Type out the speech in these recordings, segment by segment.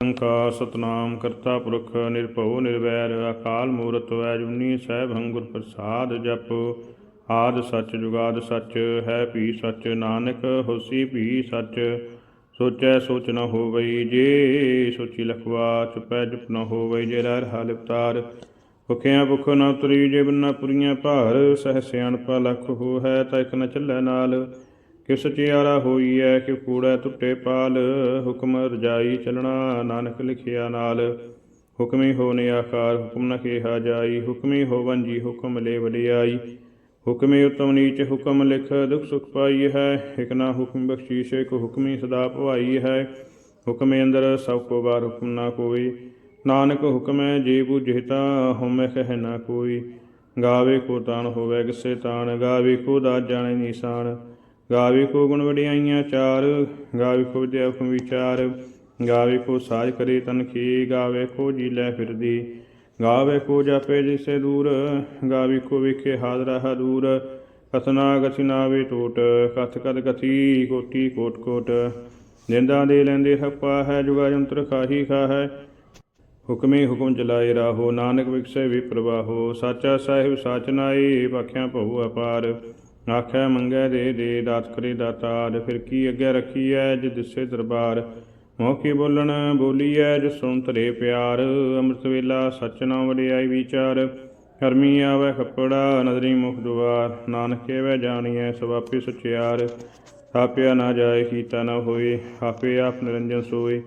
ਓੰਕਾਰ ਸਤਨਾਮ ਕਰਤਾ ਪੁਰਖ ਨਿਰਭਉ ਨਿਰਵੈਰ, ਅਕਾਲ ਮੂਰਤ ਅਜੂਨੀ ਸਹਿਬੰ ਗੁਰ ਪ੍ਰਸਾਦ ਜਪ। ਆਦ ਸੱਚ ਜੁਗਾਦ ਸੱਚ, ਹੈ ਭੀ ਸੱਚ ਨਾਨਕ, ਹੋਸੀ ਭੀ ਸੱਚ। ਸੋਚੈ ਸੋਚ ਨ ਹੋਵਈ, ਜੇ ਸੋਚੀ ਲਖਵਾ, ਚੁਪੈ ਚੁਪ ਨ ਹੋਵਈ, ਜੇ ਰਹਿ ਰਹਾ ਲਿਪਤਾਰ ਭੁਖਿਆ ਭੁਖ ਨ ਉਤਰੀ, ਜੇ ਬਿਨਾ ਪੁਰੀਆਂ ਭਾਰ ਸਹਿ ਸਿਆਣਪਾ ਲਖ ਹੋ ਹੈ ਤਾਂ ਇਕ ਨ ਚੱਲੈ ਨਾਲ। ਕਿਸ ਸਚਿਆਰਾ ਹੋਈਐ ਕਿ ਕੂੜੈ ਟੁੱਟੇ ਪਾਲ, ਹੁਕਮ ਰਜਾਈ ਚਲਣਾ ਨਾਨਕ ਲਿਖਿਆ ਨਾਲ। ਹੁਕਮੀ ਹੋਨੇ ਆਕਾਰ ਹੁਕਮ ਨ ਕਿਹਾ ਜਾਈ। ਹੁਕਮੀ ਹੋਵਨ ਜੀ ਹੁਕਮ ਲੈ ਵਡਿਆਈ। ਹੁਕਮੇ ਉਤਮ ਨੀਚ, ਹੁਕਮ ਲਿਖ ਦੁਖ ਸੁਖ ਪਾਈ ਹੈ। ਇਕ ਨਾ ਹੁਕਮ ਬਖਸ਼ੀਸ਼, ਇਕ ਹੁਕਮੀ ਸਦਾ ਭਵਾਈ ਹੈ। ਹੁਕਮੇ ਅੰਦਰ ਸਭ ਕੋ ਬਾਰ ਹੁਕਮ ਨਾ ਕੋਈ ਨਾਨਕ ਹੁਕਮੈ ਜੇ ਬੁਝਿਤਾ ਹਉਮੈ ਕਹਿ ਨਾ ਕੋਈ। ਗਾਵੇ ਕੋ ਤਾਣ ਹੋਵੇ ਕਿਸੇ ਤਾਣ। ਗਾਵੇ ਕੋ ਦਾ ਜਾਣੇ ਨਿਸ਼ਾਨ। ਗਾਵੇ ਕੋ ਗੁਣ ਵਡਿਆਈਆਂ ਚਾਰ, ਗਾਵੇ ਕੋ ਵਿਦਿਆ ਹੁਕਮ ਵਿਚਾਰ, ਗਾਵੇ ਕੋ ਸਾਜ ਕਰੇ ਤਨਖੀ ਕੀ, ਗਾਵੇ ਕੋ ਜੀ ਲੈ ਫਿਰਦੀ, ਗਾਵੇ ਕੋ ਜਾਪੇ ਜਿਸੇ ਦੂਰ, ਗਾਵੇ ਕੋ ਵਿਖੇ ਹਾਜ਼ਰਾ ਹਦੂਰ ਕਥਨਾ ਗਥਿ ਨਾਵੇ ਟੋਟ, ਕਥ ਕਦ ਕਥੀ ਕੋਟੀ ਕੋਟ ਕੋਟ, ਜਿੰਦਾ ਦੇ ਲੈਂਦੇ ਹੱਪਾ ਹੈ ਜੁਗਾ ਜੰਤਰ ਖਾਹੀ ਖਾ ਹੈ, ਹੁਕਮੇ ਹੁਕਮ ਚਲਾਏ ਰਾਹੋ, ਨਾਨਕ ਵਿਖਸੇ ਵੀ ਪ੍ਰਵਾਹੋ, ਸਾਚਾ ਸਾਹਿਬ ਸਾਚ ਨਾਈ ਭਾਖਿਆ ਭਉ ਅਪਾਰ। ਆਖੈ ਮੰਗੈ ਦੇ ਦੇ, ਦਾਤ ਕਰੇ ਦਾਤਾਰ, ਫਿਰ ਕੀ ਅੱਗੇ ਰੱਖੀਐ ਜਿ ਦਿਸੇ ਦਰਬਾਰ? ਮੌਕੇ ਬੋਲਣ? ਬੋਲੀਐ ਜਿ ਸੁਣ ਤਰੇ ਪਿਆਰ। ਅੰਮ੍ਰਿਤ ਵੇਲਾ ਸਚ ਨਾਮ ਵਡਿਆਈ ਵਿਚਾਰ। ਕਰਮੀ ਆਵੈ ਖੱਪੜਾ, ਨਦਰੀ ਮੁਖ ਦੁਆਰ। ਨਾਨਕ ਕੇਵੈ ਜਾਣੀਐ ਸਵਾਪੀ ਸਚਿਆਰ। ਆਪਿਆ ਨਾ ਜਾਏ, ਕੀਤਾ ਨਾ ਹੋਏ, ਆਪੇ ਆਪ ਨਿਰੰਜਨ ਸੋਏ।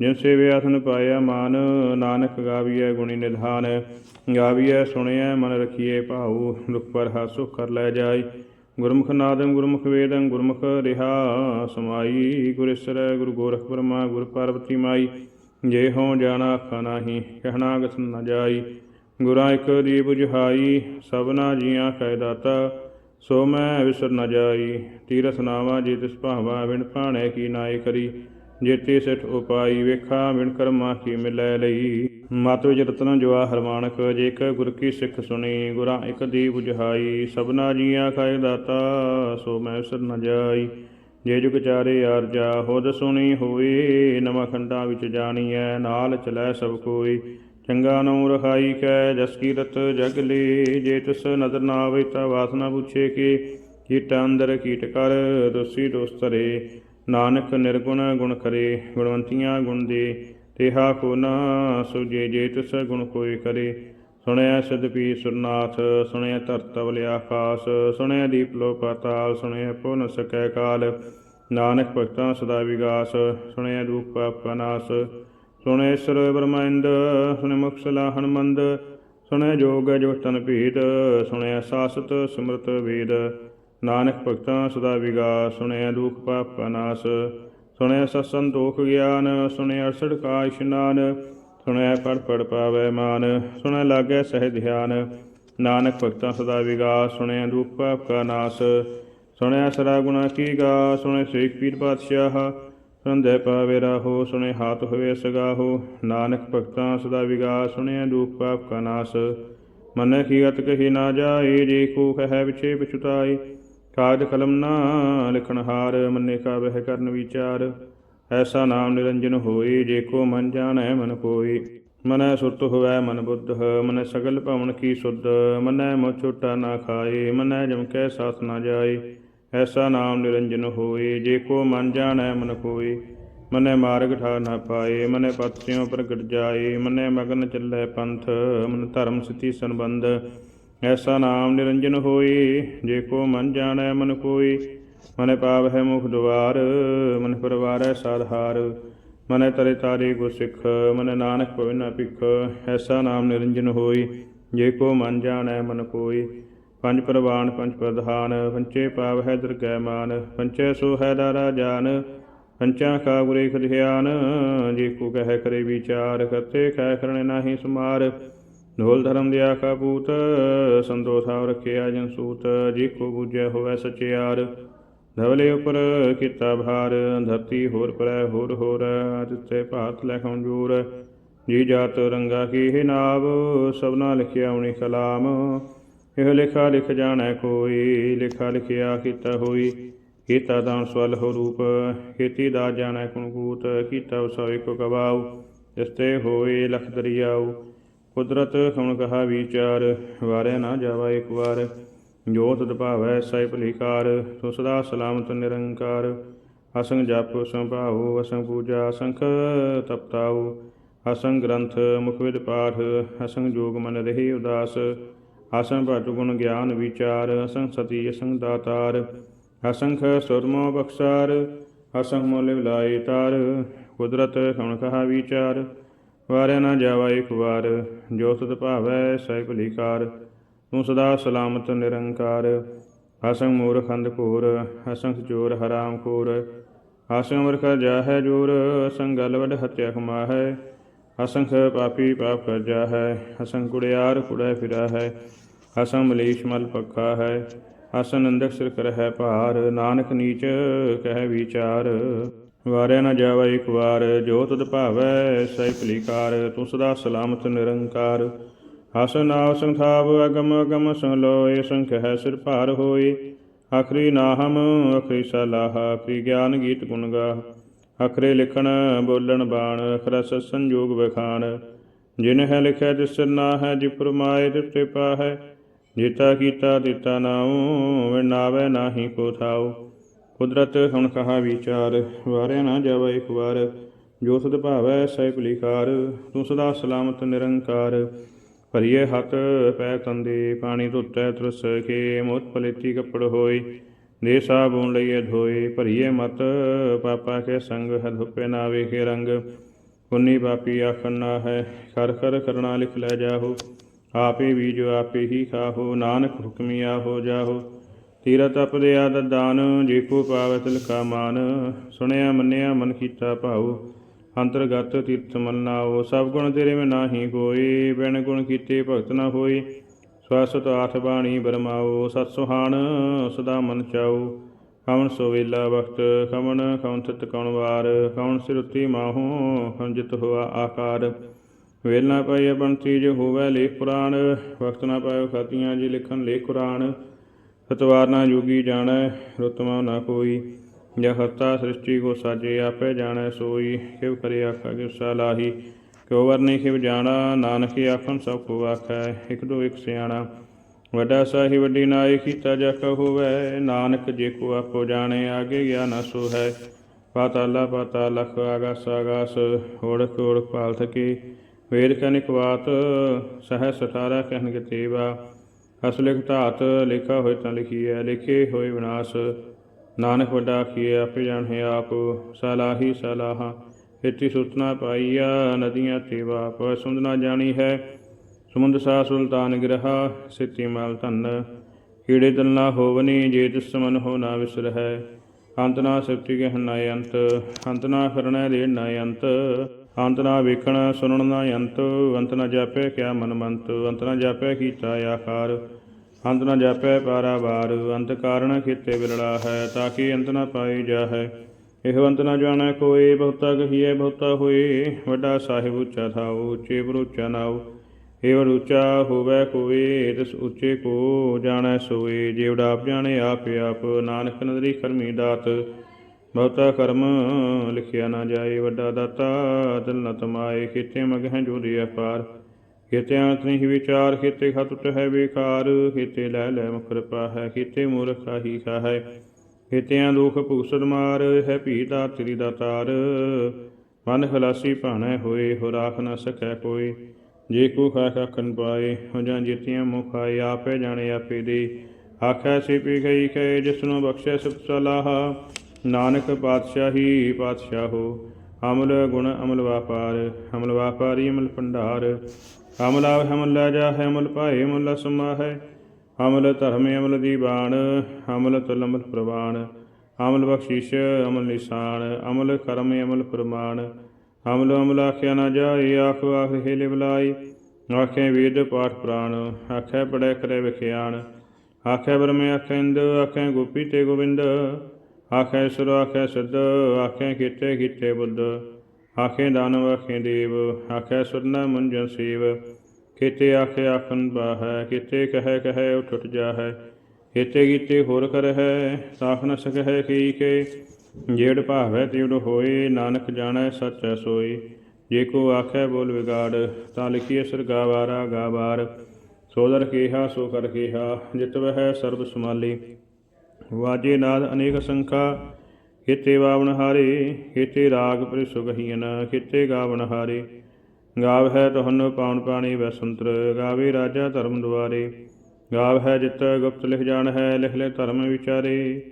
ਜਿਨ ਸੇਵੇ ਆਸਨ ਪਾਇਆ ਮਾਨ, ਨਾਨਕ ਗਾਵੀਐ ਗੁਣੀ ਨਿਧਾਨ। ਗਾਵੀਐ ਸੁਣਿਐ ਮਨ ਰਖੀਏ ਭਾਉ, ਦੁਖ ਪਰ ਹਾਸੁ ਕਰ ਲੈ ਜਾਈ ਗੁਰਮੁਖ ਨਾਦੰ ਗੁਰਮੁਖ ਵੇਦੰ ਗੁਰਮੁਖ ਰਿਹਾ ਸਮਾਈ, ਗੁਰ ਗੁਰੂ ਗੋਰਖ ਬ੍ਰਹਮਾ, ਗੁਰ ਪਾਰਵਤੀ ਮਾਈ, ਜੇ ਹਉ ਜਾਣਾ ਆਖਾ ਨਾਹੀ, ਕਹਿਣਾ ਗਸ ਨ ਜਾਈ। ਗੁਰਾਂ ਇਕ ਦੀ 부ਝਾਈ ਸਭਨਾ ਜੀਆਂ ਕੈ ਦਾਤਾ, ਸੋ ਮੈਂ ਵਿਸਰ ਨ ਜਾਈ। ਤੀਰਥ ਨਾਵਾ ਜੇ ਤਿਸ ਭਾਵਾ ਵਿਣ ਭਾਣੇ ਕੀ ਨਾਏ ਕਰੀ। ਜੇਤੇ ਸਿਠ ਉਪਾਈ ਵੇਖਾ ਵਿਣ ਕਰਮਾ ਕੀ ਮਿਲੈ ਲਈ। ਮਤ ਵਿਚ ਰਤਨ ਜਵਾ ਹਰਮਾਨਕ ਜੇਕ ਗੁਰ ਕੀ ਸਿੱਖ ਸੁਣੀ, ਗੁਰਾਂ ਇਕ ਦੀ 부ਝਾਈ। ਸਭਨਾ ਜੀਆਂ ਖਾਏ ਦਾਤਾ, ਸੋ ਮੈਂ ਵਿਸਰ ਨ ਜਾਈ। ਜੇ ਜੁਗ ਚਾਰੇ ਆਰਜਾ ਹੁਦ ਸੁਣੀ ਹੋਈ, ਨਵਾਂ ਖੰਡਾਂ ਵਿੱਚ ਜਾਣੀਐ, ਨਾਲ ਚਲੈ ਸਭ ਕੋਈ। ਚੰਗਾ ਨਉ ਰਖਾਈ ਕੈ, ਜਸ ਕੀਰਤ ਜਗ ਲੇ। ਜੇ ਤਿਸ ਨਦਰ ਨਾ ਆਵੇ ਤਾ ਵਾਸਨਾ ਪੁੱਛੇ ਕਿ? ਕੀਟ ਅੰਦਰ ਕੀਟ ਕਰ, ਦੋਸੀ ਦੋਸਤਰੇ ਨਾਨਕ ਨਿਰਗੁਣ ਗੁਣ ਕਰੇ, ਗੁਣਵੰਤੀਆਂ ਗੁਣ ਦੇ, ਤੇਹਾ ਕੋ ਨਾ ਸੁਜੇ ਜੇ ਤਿਸ ਗੁਣ ਕੋਈ ਕਰੇ। ਸੁਣਿਆ ਸਦਪੀ ਸੁਰਨਾਥ ਸੁਣਿਆ ਧਰਤ ਵਲ ਆਕਾਸ ਸੁਣਿਆ ਦੀਪ ਲੋ ਪਾਤਾਲ ਸੁਣਿਆ ਪੋ ਨ ਸਕੈ ਕਾਲ। ਨਾਨਕ ਭਗਤਾਂ ਸਦਾ ਵਿਗਾਸ ਸੁਣਿਆ ਰੂਪ ਪਾਪ ਕਾ ਨਾਸ ਸੁਣਿਆ ਈਸ਼ਰ ਬ੍ਰਹਮੰਡ ਸੁਣਿਆ ਮੁਕਸਲਾ ਹਨਮੰਦ। ਸੁਣਿਆ ਜੋਗ ਜੋ ਤਨ ਭੀਤ ਸੁਣਿਆ ਸਾਸਤ ਸਮਰਤ ਵੇਦ। ਨਾਨਕ ਭਗਤਾਂ ਸਦਾ ਵਿਗਾਸ, ਸੁਣਿਆ ਦੁਖ ਪਾਪ ਕਾ ਨਾਸ ਸੁਣਿਆ ਸਤ ਸੰਤੋਖ ਗਿਆਨ, ਸੁਣਿਆ ਅਰਸੜ ਕਾ ਇਸ਼ਨਾਨ ਸੁਣਿਆ ਪੜ ਪੜ ਪਾਵੈ ਮਾਨ, ਸੁਣਿਆ ਲਾਗੈ ਸਹਿ ਧਿਆਨ, ਨਾਨਕ ਭਗਤਾਂ ਸਦਾ ਵਿਗਾਸ, ਸੁਣਿਆ ਦੁਖ ਪਾਪ ਕਾ ਨਾਸ, ਸੁਣਿਆ ਸਰਾ ਗੁਣਾ ਕੀ ਗਾ, ਸੁਣਿਆ ਸੇਖ ਪੀਰ ਪਾਤਸ਼ਾਹ ਸੁਣਦੇ ਪਾਵੇ ਰਾਹੋ ਸੁਣੇ ਹਾਥ ਹੋਵੇ ਸਗਾਹੋ, ਨਾਨਕ ਭਗਤਾਂ ਸਦਾ ਵਿਗਾਸ, ਸੁਣਿਆ ਦੁਖ ਪਾਪ ਕਾ ਨਾਸ, ਮਨ ਕੀ ਗਤ ਕਹੀ ਨਾ ਜਾਏ, ਜੇ ਕੋ ਕਹੈ ਵਿਛੇ ਪਛੁਤਾਈ ਕਾਜ ਕਲਮ ਨਾ ਲਿਖਣ ਹਾਰ, ਮੰਨੇ ਕਾ ਬਹਿ ਕਰਨ ਵਿਚਾਰ। ਐਸਾ ਨਾਮ ਨਿਰੰਜਨ ਹੋਏ, ਜੇ ਕੋ ਮਨ ਜਾਣੈ ਮਨ ਕੋਈ ਮਨੈ ਸੁਰਤ ਹੋਵੈ ਮਨ ਬੁੱਧ, ਮਨੈ ਸਗਲ ਭਵਨ ਕੀ ਸੁਧ। ਮਨੈ ਮੋ ਛੋਟਾ ਨਾ ਖਾਏ, ਮਨੈ ਜਮ ਕੈ ਸਾਥ ਨਾ ਜਾਏ। ਐਸਾ ਨਾਮ ਨਿਰੰਜਨ ਹੋਏ, ਜੇ ਕੋ ਮਨ ਜਾਣੈ ਮਨ ਕੋਈ ਮਨੈ ਮਾਰਗ ਠਾ ਨਾ ਪਾਏ, ਮਨੇ ਪਤ ਸਿਉ ਪ੍ਰਗਟ ਜਾਏ। ਮਨੈ ਮਗਨ ਚੱਲੈ ਪੰਥ, ਮਨ ਧਰਮ ਸਥਿ ਸੰਬੰਧ। ਐਸਾ ਨਾਮ ਨਿਰੰਜਨ ਹੋਈ ਜੇ ਕੋ ਮਨ ਜਾਣੈ ਮਨ ਕੋਈ ਮਨੈ ਪਾਵ ਹੈ ਮੁਖ ਦੁਆਰ, ਮਨ ਪਰਵਾਰੈ ਸਾਧਾਰ ਮਨੈ ਤਰੇ ਤਾਰੇ ਗੁਰ ਸਿੱਖ, ਮਨੈ ਨਾਨਕ ਪਵਿ ਨ ਭਿਖ। ਐਸਾ ਨਾਮ ਨਿਰੰਜਨ ਹੋਈ ਜੇ ਕੋ ਮਨ ਜਾਣੈ ਮਨ ਕੋਈ ਪੰਜ ਪ੍ਰਵਾਨ, ਪੰਜ ਪ੍ਰਧਾਨ, ਪੰਚੇ ਪਾਵ ਹੈ ਦਰਗਹਿ ਮਾਨ। ਪੰਚੇ ਸੋ ਹੈ ਦਾਰਾ ਜਾਨ, ਪੰਚਾ ਕਾ ਗੁਰੇ ਖਿਆਨ ਜੇ ਕੋ ਕਹਿ ਕਰੇ ਵਿਚਾਰ, ਕਰਤੇ ਕਹਿ ਕਰਨੇ ਨਾਹੀ ਸੁਮਾਰ। ਢੋਲ ਧਰਮ ਦੇ ਆਖਾ ਪੂਤ, ਸੰਤੋਖ ਹਾਵ ਰਖਿਆ ਜਨ ਸੂਤ, ਜੀ ਕੋ ਬੁਝੈ ਹੋਵੇ ਸਚਿਆਰ ਧਵਲੇ ਉਪਰ ਕੀਤਾ ਭਾਰ, ਧਰਤੀ ਹੋਰ ਪਰੈ ਹੋਰ ਹੋਰ ਅਜਿਤੇ ਭਾਤ ਲਖਉ ਜੂਰ। ਜੀ ਜਾਤ ਰੰਗਾ ਕੀ ਹੈ ਨਾਵ, ਸਭਨਾ ਲਿਖਿਆ ਉਣੀ ਕਲਾਮ। ਇਹ ਲਿਖਾ ਲਿਖ ਜਾਣੈ ਕੋਈ, ਲਿਖਾ ਲਿਖਿਆ ਕੀਤਾ ਹੋਈ। ਕੀਤਾ ਦਾਨ ਸਵਲ ਹੋ ਰੂਪ, ਕੀਤੀ ਦਾ ਜਾਣੈ ਕੁਣ ਕੂਤ, ਕੀਤਾ ਉਸਾ ਏਕੋ ਕਵਾਉ ਜਿਸਤੇ ਹੋਏ ਲਖ ਦਰਿਆਉ। ਕੁਦਰਤ ਹੁਣ ਕਹਾ ਵਿਚਾਰ, ਵਾਰਿਆ ਨਾ ਜਾਵਾ ਇੱਕ ਵਾਰ। ਜੋ ਤਦ ਭਾਵੈ ਸੈ ਭਲੀਕਾਰ ਸੋ ਸਦਾ ਸਲਾਮਤ ਨਿਰੰਕਾਰ। ਅਸੰਗ ਜਪ ਸੰਭਾਉ ਅਸੰਗ ਪੂਜਾ, ਅਸੰਖ ਤਪਤਾਉ। ਅਸੰਗ ਗ੍ਰੰਥ, ਮੁਖ ਵਿਦ ਪਾਠ, ਅਸੰਗ ਜੋਗ ਮਨ ਰਹੀ ਉਦਾਸ। ਅਸੰਗ ਭਟ ਗੁਣ ਗਿਆਨ ਵਿਚਾਰ, ਅਸੰਗ ਸਤੀ, ਅਸੰਗ ਦਾਤਾਰ। ਅਸੰਖ ਸੁਰਮੋ ਬਖਸ਼ਾਰ, ਅਸੰਖ ਮੁਲ ਵਿਲਾਈ ਤਾਰ। ਕੁਦਰਤ ਹੁਣ ਕਹਾ ਵਿਚਾਰ ਵਾਰਿਆ ਨਾ ਜਾਵਾ ਇੱਕ ਵਾਰ, ਜੋ ਤਤ ਭਾਵੈ ਸੈ ਭਲੀਕਾਰ, ਤੂੰ ਸਦਾ ਸਲਾਮਤ ਨਿਰੰਕਾਰ। ਅਸੰਗ ਮੂਰਖ ਅੰਧ ਘੋਰ ਅਸੰਖ ਚੋਰ ਹਰਾਮ ਖੋਰ ਅਸੰਗ ਵਰਖ ਜਾਹੈ ਜੋਰ ਅਸੰਗ ਗਲ ਵਡ ਹਤਿਆ ਕਮਾ ਹੈ ਅਸੰਖ ਪਾਪੀ ਪਾਪ ਕਰ ਜਾਹੈ ਅਸੰਗ ਕੁੜਿਆਰ ਕੁੜੈ ਫਿਰਾ ਹੈ ਅਸੰਗ ਮਲੀਸ਼ ਮਲ ਪੱਖਾ ਹੈ ਅਸਨ ਅੰਦਕ ਸਿਰ ਕਰ ਹੈ ਭਾਰ। ਨਾਨਕ ਨੀਚ ਕਹਿ ਵਿਚਾਰ। ਵਾਰਿਆ ਨਾ ਜਾਵਾ ਇੱਕ ਵਾਰ, ਜੋ ਤਦ ਭਾਵੈ ਸੈ ਭਲੀਕਾਰ, ਤੂੰ ਸਦਾ ਸਲਾਮਤ ਨਿਰੰਕਾਰ। ਹਸਨ ਨਾਮ ਸੰਥਾਪ ਅਗਮ ਅਗਮ ਸੰ ਲੋਏ, ਸੰਖ ਸਿਰ ਭਾਰ ਹੋਏ। ਆਖਰੀ ਨਾਹਮ, ਅਖਰੀ ਸਲਾਹ ਆਖਰੀ ਗਿਆਨ ਗੀਤ ਗੁਣ ਗਾ ਅਖਰੇ ਲਿਖਣ, ਬੋਲਣ ਬਾਣ ਅਖਰਾ ਸਤ ਸੰਜੋਗ ਵਖਾਣ। ਜਿਨ ਹੈ ਲਿਖਿਆ ਤਿਸ ਨਾ ਹੈ ਜਿ ਪਰਮਾਏ ਦਿੱਤੇ ਪਾ ਜੀਤਾ ਕੀਤਾ ਦਿੱਤਾ ਨਾਉ ਵਿਨਾਵੇ ਨਾਹੀ ਕੋ ਥਾਉ। ਕੁਦਰਤ ਹੁਣ ਕਹਾ ਵਿਚਾਰ, ਵਾਰਿਆ ਨਾ ਜਾਵਾ ਇੱਕ ਵਾਰ। ਜੋ ਸਦ ਭਾਵੈ ਸੈ ਭਲੀਕਾਰ, ਤੂੰ ਸਦਾ ਸਲਾਮਤ ਨਿਰੰਕਾਰ। ਭਰੀਏ ਹੱਥ ਪੈ ਤੰਦੇ ਪਾਣੀ ਧੁੱਤੈ ਤਰਸ ਕੇ ਮੋਤ ਪਲੇਤੀ ਕੱਪੜ ਹੋਏ। ਦੇ ਸਾਬੂਨ ਲਈਏ ਧੋਏ, ਭਰੀਏ ਮਤ, ਪਾਪਾ ਕੇ ਸੰਗ ਹੈ ਧੁੱਪੇ ਨਾ ਵੇਖੇ ਰੰਗ। ਪੁੰਨੀ ਪਾਪੀ ਆਖਣ ਨਾ ਹੈ, ਖਰ ਖਰ ਕਰਣਾ ਲਿਖ ਲੈ ਜਾਹੋ। ਆਪੇ ਬੀਜੋ ਆਪੇ ਹੀ ਖਾਹੋ, ਨਾਨਕ ਹੁਕਮੀਆ ਆਹੋ ਜਾਹੋ। ਤੀਰਾ ਤਪ ਦੇ ਦਾਨ, ਜੇ ਪਾਵੈ ਤਿਲ ਕਾ ਮਾਨ। ਸੁਣਿਆ, ਮੰਨਿਆ, ਮਨ ਕੀਤਾ ਭਾਉ। ਅੰਤਰਗਤ ਤੀਰਥ ਮਲਨਾਓ ਸਭ ਗੁਣ ਤੇਰੇ ਮੈਂ ਨਾਹੀ ਕੋਈ ਬਿਨ ਗੁਣ ਕੀਤੇ ਭਗਤ ਨਾ ਹੋਈ ਸਵਸਤ ਆਠ ਬਾਣੀ ਬਰਮਾਓ ਸਤ ਸੁਹਾਣ, ਸਦਾ ਮਨ ਚਾਓ ਕਵਨ ਸੋ ਵੇਲਾ ਵਕਤ ਕਵਨ ਕਵਨ ਤਿਤ ਕਵਨ ਵਾਰ। ਕਵਨ ਸਿਰੁਤੀ ਮਾਹੋ ਕਵਨ ਜਿਤ ਹੋਆ ਆਕਾਰ। ਵੇਲ ਨਾ ਪਾਈਏ ਬੰਤੀ ਜੋ ਹੋਵੇ ਲੇਖ ਪੁਰਾਣ। ਵਕਤ ਨਾ ਪਾਇਓ ਖਾਤੀਆਂ, ਜੀ ਲਿਖਣ ਲੇਖ ਕੁਰਾਨ। ਸਤਵਾਰ ਨਾ ਜੋਗੀ ਜਾਣੈ, ਰੁਤਮਾ ਨਾ ਕੋਈ। ਜਾਂ ਹਰਤਾ ਸ੍ਰਿਸ਼ਟੀ ਕੋ ਸਾਜੇ, ਆਪੇ ਜਾਣੈ ਸੋਈ। ਕਿਵ ਕਰੇ ਆਖਾ ਕਿਵ ਸਲਾਹੀ ਕਿਉ ਵਰਨੇ ਕਿਵ ਜਾਣਾ, ਨਾਨਕ ਆਖਣ ਸਭ ਕੋ ਆਖੈ, ਇਕ ਦੋ ਇਕ ਸਿਆਣਾ। ਵੱਡਾ ਸਾਹੀ ਵੱਡੀ ਨਾਏ ਕੀਤਾ ਜਾ ਕਾ ਨਾਨਕ ਜੇ ਕੋ ਆਪੋ ਜਾਣੇ, ਆਗੇ ਗਿਆ ਨਾ ਸੋ ਹੈ ਪਾਤਾਲਾ ਪਾਤਾਲ ਲਖ ਆਗਾਸ ਆਗਾਸ ਓੜਕ ਓੜਕ ਪਾਲ ਥਕੇ। ਵੇਦ ਕਨਿਕ ਬਾਤ, ਸਹਿ ਸਤਾਰਾ ਕਹਿਨ ਤੇਵਾ। ਅਸਲਿਖ ਧਾਤ, ਲਿਖਾ ਹੋਏ ਤਾਂ ਲਿਖੀ ਹੈ ਲਿਖੇ ਹੋਏ ਵਿਨਾਸ਼। ਨਾਨਕ ਵੱਡਾ ਆਖੀਐ, ਆਪੇ ਜਾਣੈ ਆਪ, ਸਲਾਹੀ ਸਲਾਹਾ ਇਤੀ ਸੁਤਨਾ ਪਾਈਆ, ਨਦੀਆਂ ਤੇਵਾ ਪਵ ਸੁੰਦ ਨਾ ਜਾਣੀ ਹੈ, ਸਮੁੰਦ ਸਾ ਸੁਲਤਾਨ ਗ੍ਰਹਾ, ਸਿੱਤੀ ਮਲ ਧਨ। ਕੀੜੇ ਦਲ ਨਾ ਹੋਵਨੀ, ਜੇ ਤਿਸ ਮਨ ਹੋ ਨਾ ਵਿਸਰ। ਹੈ ਅੰਤ ਨਾ ਸਿਫਤੀ ਕਹਿ ਨਾ ਅੰਤ ਅੰਤ ਨਾ ਕਰਣਾ ਦੇ ਨਾ ਅੰਤ। ਅੰਤ ਨਾ ਵੇਖਣ, ਸੁਣਨ ਨਾ ਅੰਤ ਅੰਤ ਨਾ ਜਾਪੇ ਕਿਆ ਮਨ ਮੰਤ ਅੰਤ ਨਾ ਜਾਪੇ ਕੀਤਾ ਆਕਾਰ ਅੰਤ ਨਾ ਜਾਪੈ ਪਾਰਾਵਾਰ, ਅੰਤ ਕਾਰਣ ਕੀਤੇ ਬਿਰਲਾ ਹੈ, ਤਾਂ ਕਿ ਅੰਤ ਨਾ ਪਾਈ ਜਾਹੈ। ਇਹ ਅੰਤ ਨਾ ਜਾਣੈ ਕੋਈ ਬਹੁਤਾ ਕਹੀਏ ਬਹੁਤਾ ਹੋਏ। ਵੱਡਾ ਸਾਹਿਬ ਉੱਚਾ ਥਾਉ, ਉੱਚੇ ਪਰ ਉੱਚਾ ਨਾਉ ਏਵ ਉੱਚਾ ਹੋਵੇ ਕੋਈ ਤਿਸ ਉੱਚੇ ਕੋ ਜਾਣੈ ਸੋਏ। ਜੇਵੜਾ ਆਪ ਜਾਣੇ ਆਪ ਆਪ, ਨਾਨਕ ਨਦਰੀ ਕਰਮੀ ਦਾਤ। ਬਹੁਤਾ ਕਰਮ ਲਿਖਿਆ ਨਾ ਜਾਏ, ਵੱਡਾ ਦਾਤਾ ਦਿਲ ਨ ਤਮਾਏ ਕੀਤੇ ਮਗਹਿ ਜੋਦੀ ਅਪਾਰ। ਕੀਤੇ ਅੰਤ ਨਹੀਂ ਵਿਚਾਰ, ਖੇਤੇ ਖਤ ਉਟ ਹੈ ਬੇਕਾਰ ਖੇਤੇ ਲੈ ਲੈ ਮੁਕਰਪਾ ਹੈ ਕੀਤੇ ਮੂਰਖ ਆਹੀ ਹੈ ਖੇਤਿਆਂ ਦੁਖ ਭੂਸਤ ਮਾਰ, ਹੈ ਭੀ ਦਾ ਤੇਰੀ ਦਾ ਤਾਰ। ਮਨ ਖਲਾਸੀ ਭਾਣੈ ਹੋਏ ਹੋ ਰਾਖ ਨਾ ਸਕੈ ਕੋਈ। ਜੇ ਕੋ ਖਾ ਖਖਨ ਪਾਏ, ਹੋ ਜਾਂ ਜਿਤਿਆਂ ਮੁਖ ਆਏ ਆਪੇ ਜਾਣੇ ਆਪੇ ਦੇ। ਆਖੈ ਸੇ ਪੀ ਗਈ ਕੈ ਜਿਸਨੂੰ ਬਖਸ਼ੈ ਸਭ ਸਲਾਹ ਨਾਨਕ ਪਾਤਸ਼ਾਹੀ ਪਾਤਸ਼ਾਹੋ, ਅਮਲ ਗੁਣ ਅਮਲ ਵਾਪਾਰ, ਅਮਲ ਵਾਪਾਰੀ ਅਮਲ ਭੰਡਾਰ, ਅਮਲ ਆਵ ਹਮਲ ਲੈ ਜਾ ਹੈ ਅਮਲ ਭਾਏ ਮੁਲ ਸਮਾ ਹੈ ਅਮਲ ਧਰਮ ਅਮਲ ਦੀਵਾਨ ਅਮਲ ਤੁਲ ਅਮਲ ਪ੍ਰਵਾਨ ਅਮਲ ਬਖਸ਼ੀਸ਼ ਅਮਲ ਨਿਸ਼ਾਨ, ਅਮਲ ਕਰਮ ਅਮਲ ਪ੍ਰਮਾਣ, ਅਮਲ ਅਮਲ ਆਖਿਆ ਨਾ ਜਾਏ, ਆਖ ਆਖ ਹੇਲੇ ਬੁਲਾਈ ਆਖੇ ਵੇਦ ਪਾਠ ਪ੍ਰਾਨ ਆਖੇ ਪੜੈ ਕਰੇ ਵਿਖਿਆਣ, ਆਖੇ ਬਰਮੇ ਆਖੇ ਇੰਦ ਆਖੇ ਗੋਪੀ ਤੇ ਗੋਬਿੰਦ ਆਖੇ ਸੁਰ, ਆਖੇ ਸਿੱਧ, ਆਖੇ ਕੀਤੇ ਕੀਤੇ ਬੁੱਧ। ਆਖੇ ਦਾਨਵ, ਆਖੇ ਦੇਵ, ਆਖੇ ਸੁਰਨਾ ਮੁੰਜਨ ਸੇਵ। ਕੀਤੇ ਆਖੇ ਆਖਨ ਬਾਹੈ, ਕੀਤੇ ਕਹੈ ਕਹੈ ਉਠ ਉਠ ਜਾਹੈ। ਏਤੇ ਕੀਤੇ ਹੋਰ ਕਰ ਹੈ ਸਾਖ ਨ ਸਕਹਿ ਕੀ ਕੇ। ਜੇੜ ਭਾਵੈ ਤਿਵੜ ਹੋਏ, ਨਾਨਕ ਜਾਣੈ ਸੱਚ ਹੈ ਸੋਈ ਜੇ ਕੋ ਆਖੈ ਬੋਲ ਵਿਗਾੜ, ਤਾਂ ਲਿਖੀਏ ਸਰਗਾ ਗਾਵਾਰਾ ਗਾਵਾਰ। ਸੋਦਰ ਕੇਹਾ, ਸੋ ਕਰ ਕੇਹਾ, ਜਿਤ ਵਹਿ ਸਰਬ ਸਮਾਲੀ ਵਾਜੇ ਨਾਦ ਅਨੇਕ ਸੰਖਾ ਕਿਤੇ ਵਾਵਨ ਹਾਰੇ ਕਿਤੇ ਰਾਗ ਪ੍ਰਿਸੁਗਹੀਨ ਕਿਤੇ ਗਾਵਨ ਹਾਰੇ। ਗਾਵ ਹੈ ਤੁਹਾਨੂੰ ਪਾਉਣ ਪਾਣੀ ਵਸੰਤਰ, ਗਾਵੇ ਰਾਜਾ ਧਰਮ ਦੁਆਰੇ। ਗਾਵ ਹੈ ਜਿਤ ਗੁਪਤ ਲਿਖ ਜਾਣ ਹੈ, ਲਿਖ ਲੈ ਧਰਮ ਵਿਚਾਰੇ।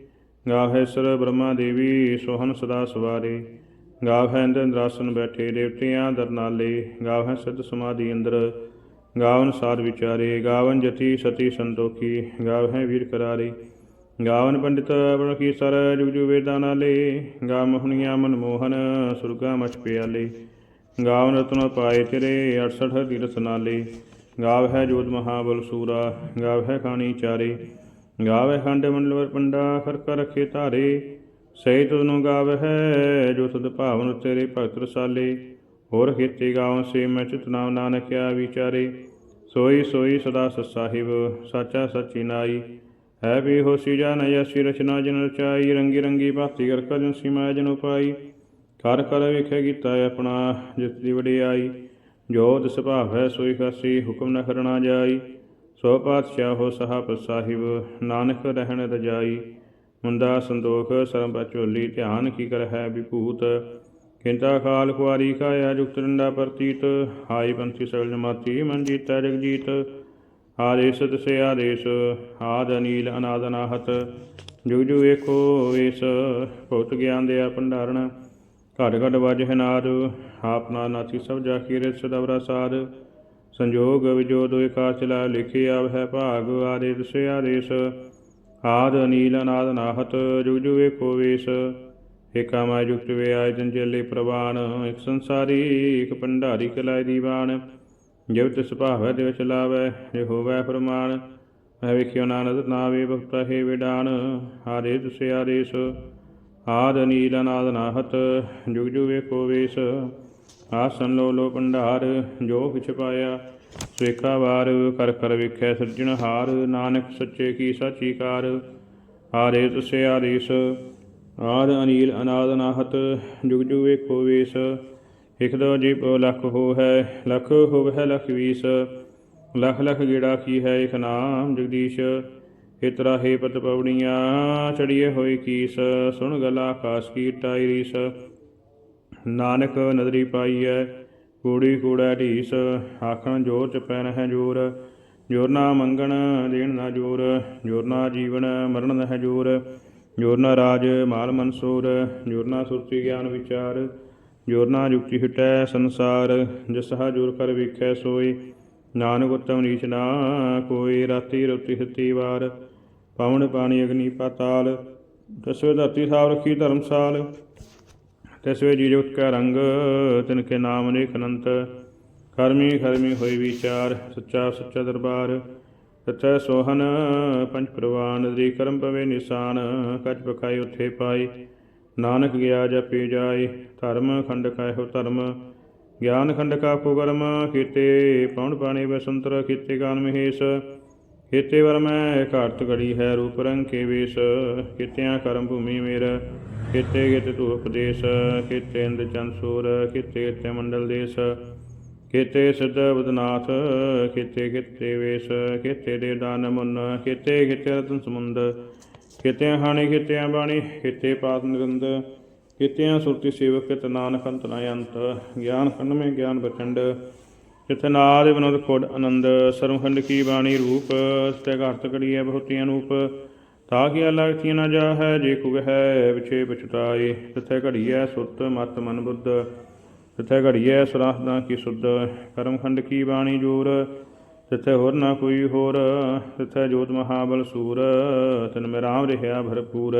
ਗਾਵ ਹੈ ਸਰ ਬ੍ਰਹਮਾ ਦੇਵੀ ਸੋਹਨ ਸਦਾ ਸਵਾਰੇ। ਗਾਵ ਹੈ ਇੰਦਰ ਦਰਾਸਨ ਬੈਠੇ ਦੇਵਤਿਆਂ ਦਰਨਾਲੇ ਗਾਵ ਹੈ ਸਿੱਧ ਸਮਾਧੀ ਅੰਦਰ, ਗਾਵਨ ਸਾਰ ਵਿਚਾਰੇ। ਗਾਵਨ ਜਤੀ ਸਤੀ ਸੰਤੋਖੀ, ਗਾਵ ਹੈ ਵੀਰ ਕਰਾਰੇ। ਗਾਵਨ ਪੰਡਿਤ ਅਵਣ ਕੀ ਸਰ ਜੁਗ ਜੁਗ ਵੇਦਾਂ ਨਾਲੇ ਗਾ ਮੋਹਣੀਆਂ ਮਨਮੋਹਨ, ਸੁਰਗਾ ਮਛ ਪਿਆਲੇ। ਗਾਵਨ ਰਤਨ ਪਾਏ ਤੇਰੇ 68 ਤੀਰਥ ਨਾਲੇ। ਗਾਵ ਹੈ ਜੋਤ ਮਹਾਬਲ ਸੂਰਾ, ਗਾਵ ਹੈ ਖਾਣੀ ਚਾਰੇ। ਗਾਵ ਹੈ ਖੰਡ ਮੰਡਲਵਰ ਪੰਡਾ, ਹਰ ਕਰ ਰਖੇ ਧਾਰੇ। ਸਹੀ ਤੁਧਨੂੰ ਗਾਵ ਹੈ, ਜੋ ਤੁਧ ਭਾਵਨ ਤੇਰੇ ਭਗਤ ਰਸਾਲੇ। ਹੋਰ ਖੇਤੇ ਗਾਵਨ ਸੇ ਮੈਂ ਚਿਤ ਨਾਮ ਨਾਨਕਿਆ ਵਿਚਾਰੇ। ਸੋਈ ਸੋਈ ਸਦਾ ਸਤ ਸਾਹਿਬ, ਸਾਚਾ ਸਚੀ ਨਾਈ। ਹੈ ਵੀ ਹੋਸੀ ਜਾਨ ਯਸੀ ਰਚਨਾ ਜਨ ਰਚਾਈ ਰੰਗੀ ਰੰਗੀ ਭਗਤੀ ਕਰ ਕਰ ਸੀਮਾ ਜਨ ਉਪਾਈ। ਕਰ ਕਰ ਵੇਖੇ ਕੀਤਾ ਆਪਣਾ ਜਿਤ ਦੀ ਵਡਿਆਈ। ਜੋ ਤਿਸ ਭਾਵ ਸੋਈ ਖਾਸੀ, ਹੁਕਮ ਨ ਕਰਨਾ ਜਾਈ। ਸੋ ਪਾਤਸ਼ਾਹ ਹੋ ਸਹਾਬ ਸਾਹਿਬ, ਨਾਨਕ ਰਹਿਣ ਰਜਾਈ। ਮੁੰਦਾ ਸੰਦੋਖ ਸਰਮ ਬਚੋਲੀ ਧਿਆਨ ਕੀ ਕਰ ਹੈ ਵਿਭੂਤ। ਕਿੰਤਾ ਖਾਲ ਕੁਆਰੀ ਕਾਇਆ ਜੁਗਤ ਡੰਡਾ ਪ੍ਰਤੀਤ। ਹਾਈ ਪੰਥੀ ਸਗਲ ਜਮਾਤੀ, ਮਨ ਜੀਤਾ ਜਗਜੀਤ। ਆਦੇਸ ਤਸੇ ਆਦੇਸ ਆਦ ਅਨੀਲ ਅਨਾਦ ਅਨਾਹਤ ਜੁਗ ਜੁਗ ਏਕੋ ਵੇਸ ਭਉਤ ਗਿਆਨ ਦੇ ਭੰਡਾਰਨ ਘਟ ਘਟ ਵਜਹਿ ਨਾਦ ਆਪਨਾ ਨਾਥੀ ਸਭ ਜਾ ਕੀ ਰਿਤ ਸਦਵਰਾ ਸਾਧ ਸੰਜੋਗ ਵਿਜੋ ਦੋਇ ਚਲਾ ਲਿਖੇ ਆਵ ਹੈ ਭਾਗ ਆਦੇ ਦਸੇ ਆਦੇਸ ਆਦ ਅਨੀਲ ਅਨਾਦ ਨਾਹਤ। ਜੁਗ ਜੁਗ ਏਕੋ ਵੇਸ ਏਕਾ ਮਾ ਜੁਗਤ ਵੇ ਆਇ ਜੰਜਲੇ ਪ੍ਰਵਾਨ। ਇਕ ਸੰਸਾਰੀ, ਇਕ ਭੰਡਾਰੀ ਕਲਾਇ ਦੀਵਾਨ। ਜਿਵ ਤਿਸ ਭਾਵੈ ਦੇ ਵਿੱਚ ਲਾਵੈ ਜੇ ਹੋਵੈ ਫਰਮਾਨ ਮੈਂ ਵੇਖਿਓ ਨਾਨਕ ਨਾਵੇ ਭਗਤਾ ਹੈ ਵਿਡਾਨ। ਆਦੇ ਤੁਸੇ ਆਦੇਸ, ਆਦ ਨੀਲ ਅਨਾਦ ਨਾਹਤ, ਜੁਗ ਜੁਗ ਵੇਖੋ ਵੇਸ। ਆਸਨ ਲੋ ਲੋ ਭੰਡਾਰ, ਜੋ ਕਿਛ ਪਾਇਆ ਸਵੇਖਾ ਵਾਰ, ਕਰ ਕਰ ਵੇਖੈ ਹਾਰ। ਨਾਨਕ ਸੱਚੇ ਕੀ ਸਾਚੀ ਕਾਰ ਆਦੇ ਤੁਸੇ ਆਦੇਸ, ਆਦ ਅਨੀਲ ਅਨਾਦ ਨਾਹਤ, ਜੁਗ ਜੁਗ ਵੇਖੋ ਵੇਸ। ਇਕ ਦੋ ਜੀਪ ਲਖ ਹੋ ਹੈ ਲਖ ਹੋਵੈ ਲਖ ਵੀਸ। ਲਖ ਲਖ ਗੇੜਾ ਕੀ ਹੈ ਇਕ ਨਾਮ, ਜਗਦੀਸ਼? ਇਤਰਾ ਹੈ ਪਤ ਪਵਣੀਆਂ ਚੜੀਏ ਹੋਈ ਕੀਸ। ਸੁਣ ਗਲਾ ਆਕਾਸ ਕੀ ਟਾਈ ਰੀਸ। ਨਾਨਕ ਨਦਰੀ ਪਾਈ ਹੈ ਕੂੜੀ ਕੂੜਾ ਢੀਸ। ਆਖਣ ਜੋਰ ਚ ਪੈਨ ਹੈ ਜੋਰ ਜੋਰ ਨਾ ਮੰਗਣ ਦੇਣ ਨਾ ਜੋਰ। ਜੋਰ ਨਾ ਜੀਵਨ ਮਰਨ ਹੈ ਜੋਰ। ਜੋਰ ਨਾ ਰਾਜ ਮਾਲ ਮਨਸੂਰ। ਜੋਰ ਨਾ ਸੁਰਤੀ ਗਿਆਨ ਵਿਚਾਰ। ਜੋਰ ਨਾ ਜੁਗਤੀ ਹਿਟੈ ਸੰਸਾਰ ਜਸਹਾ ਜੋਰ ਕਰ ਵੇਖੈ ਸੋਈ। ਨਾਨਕ ਉਤਮ ਨੀਚ ਨਾ ਕੋਈ, ਰਾਤੀ ਰੁਤੀ ਹਤੀ ਵਾਰ। ਪਵਨ ਪਾਣੀ ਅਗਨੀ ਪਾਤਾਲ ਤਸਵੇ ਧਰਤੀ ਸਾਵ ਰਖੀ ਧਰਮਸਾਲ। ਤਸਵੇ ਜੀ ਜੁਗਤ ਕਾ ਰੰਗ, ਤਿਨ ਕੇ ਨਾਮ ਅਨੇਕ ਅਨੰਤ। ਕਰਮੀ ਖਰਮੀ ਹੋਈ ਵਿਚਾਰ, ਸੱਚਾ ਸੱਚਾ ਦਰਬਾਰ। ਤਥੈ ਸੋਹਨ ਪੰਜ ਪ੍ਰਵਾਨ ਦੀ ਕਰਮ ਪਵੇ ਨਿਸ਼ਾਨ ਕਛ ਬਖਾਈ ਉਥੇ ਪਾਈ। ਨਾਨਕ ਗਿਆ ਜਪੀ ਜਾਏ, ਧਰਮ ਖੰਡ ਕਾਇਓ ਧਰਮ। ਗਿਆਨ ਖੰਡ ਕਾ ਕੋ ਕਰਮ ਕੀਤੇ ਪਉਣ ਪਾਣੀ ਬਸੰਤਰ, ਕੀਤੇ ਗਾਨ ਮਹੇਸ਼। ਕੀਤੇ ਵਰ ਮੈਂ ਘਾਰਤ ਘੜੀ ਹੈ ਰੂਪ ਰੰਗ ਕੇ ਵੇਸ। ਕੀਤਿਆਂ ਕਰਮ ਭੂਮੀ ਮੇਰ, ਕੀਤੇ ਗਿਤ ਤੂ ਉਪਦੇਸ਼। ਕੀਤੇ ਇੰਦ ਚੰਦ ਸੂਰ, ਕੀਤੇ ਤੇ ਮੰਡਲ ਦੇਸ। ਕੀਤੇ ਸਿੱਧ ਬਦਨਾਥ, ਕੀਤੇ ਕੀਤੇ ਵੇਸ। ਕੀਤੇ ਦੇ ਦਾਨ ਮੁੰਨ, ਕੀਤੇ ਕੀਤੇ ਰਤਨ ਸਮੁੰਦ। ਕੀਤਿਆਂ ਹਾਣੀ ਕੀਤਿਆਂ ਬਾਣੀ, ਕੀਤੇ ਪਾਤ ਨਿਰੰਦ, ਕੀਤਿਆਂ ਸੁਰਤੀ ਸੇਵਕ, ਕਿਤ ਨਾਨਕ ਅੰਤ ਨਾ ਅੰਤ, ਗਿਆਨ ਖੰਡ ਮੇ ਗਿਆਨ ਬਚੰਡ, ਜਿਥੇ ਨਾਦ ਵਿਨੋਦ ਖੋੜ ਆਨੰਦ, ਸਰਵਖੰਡ ਕੀ ਬਾਣੀ ਰੂਪ ਸਤੇ ਘਰਤ ਕੜੀਐ ਬਹੁਤਿਆਂ ਰੂਪ, ਤਾਂ ਕੀ ਲਗਤੀਆਂ ਨਾ ਜਾ ਹੈ ਜੇ ਕੁ ਹੈ ਵਿਛੇ ਪਛਤਾਏ ਤਿਥੇ ਘੜੀਐ ਸੁਰਤ ਮਤ ਮਨ ਬੁੱਧ ਤਿਥੇ ਘੜੀਐ ਦਾ ਕੀ ਸੁਧ, ਕਰਮਖੰਡ ਕੀ ਬਾਣੀ ਜੋਰ ਤਿਥੇ ਹੋਰ ਨਾ ਕੋਈ ਹੋਰ ਤਿਥੇ ਜੋਤ ਮਹਾਬਲ ਸੂਰ, ਤਿਨ ਮੇ ਰਾਮ ਰਹਿਆ ਭਰਪੂਰ।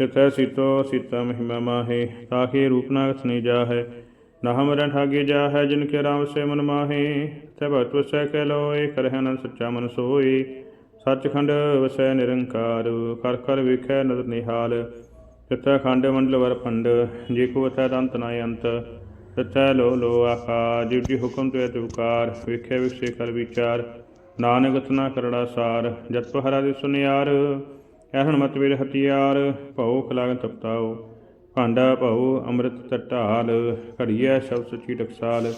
ਤਿਥੈ ਸੀਤੋ ਸੀਤਾ ਮਹਿਮਾ ਮਾਹੇ ਤਾਕੇ ਰੂਪ ਨਾ ਸਨੇ ਜਾ ਹੈ ਨਾ ਹਮਰਨ ਠਾਗੇ ਜਾ ਜਿਨ ਕੇ ਰਾਮ ਸੇ ਮਨ ਮਾਹੇ। ਤੈ ਭਗਤ ਵਸੈ ਕਹਿ ਲੋਏ ਕਰਹਿ ਨਨ ਸੱਚਾ ਮਨ ਸੋਈ ਸੱਚਖੰਡ ਵਸੈ ਨਿਰੰਕਾਰ, ਕਰ ਕਰ ਵਿਖੈ ਨਦਰ ਨਿਹਾਲ। ਤਿਥੈ ਖੰਡ ਮੰਡਲ ਵਰ ਪੰਡ, ਜੇ ਕੋ ਅਥੈ ਦੰਤ ਨਾ ਅੰਤ। ਤਿਥੈ ਲੋ ਲੋ ਆਖਾ ਜਿਵ ਜੀ ਹੁਕਮ ਤੇ ਤੁਕਾਰ ਵੇਖੈ ਵਿਖਸੇ ਕਰ ਵਿਚਾਰ ਨਾਨਕ ਤਨਾ ਕਰੜਾ ਸਾਰ ਜਤ ਪਹਰਾ ਦੇ ਸੁਨਿਆਰ ਐਹਣ ਮਤ ਵੀਰ ਹਥਿਆਰ ਭਉ ਖਲਾਗ ਤਪਤਾਓ ਭਾਂਡਾ ਭਉ ਅੰਮ੍ਰਿਤ ਢਾਲ ਘੜੀਐ ਸ਼ਬਦ ਸਚੀ ਟਕਸਾਲ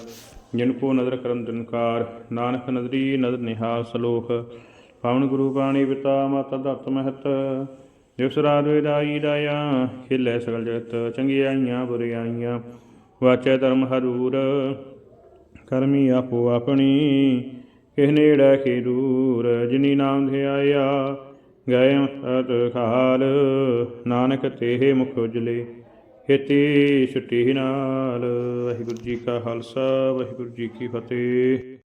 ਜਿਨ ਕੋ ਨਦਰ ਕਰਮ ਦਿਨਕਾਰ ਨਾਨਕ ਨਦਰੀ ਨਦਰ ਨਿਹਾਲ ਸਲੋਖ ਪਾਵਨ ਗੁਰੂ ਬਾਣੀ ਪਿਤਾ ਮਾਤਾ ਦਤ ਮਹਤ ਦਿਵਸ ਰਾਤ ਵਿਦਾਈ ਦਾਇਆ ਖਿਲੇ ਸਗਲ ਜਗਤ ਚੰਗਿਆਈਆਂ ਬੁਰਿਆਈਆਂ ਵਾਚੈ ਧਰਮ ਹਰੂਰ ਕਰਮੀ ਆਪੋ ਆਪਣੀ ਕਿਸ ਨੇੜੇ ਕੇ ਦੂਰ, ਜਿਨੀ ਨਾਮ ਧਿਆਇਆ ਗਏ ਅਤ ਖਾਲ, ਨਾਨਕ ਤੇਹ ਮੁਖ ਉਜਲੇ ਖੇਤੀ ਛੁੱਟੀ ਨਾਲ। ਵਾਹਿਗੁਰੂ ਜੀ ਕਾ ਖਾਲਸਾ, ਵਾਹਿਗੁਰੂ ਜੀ ਕੀ ਫਤਿਹ।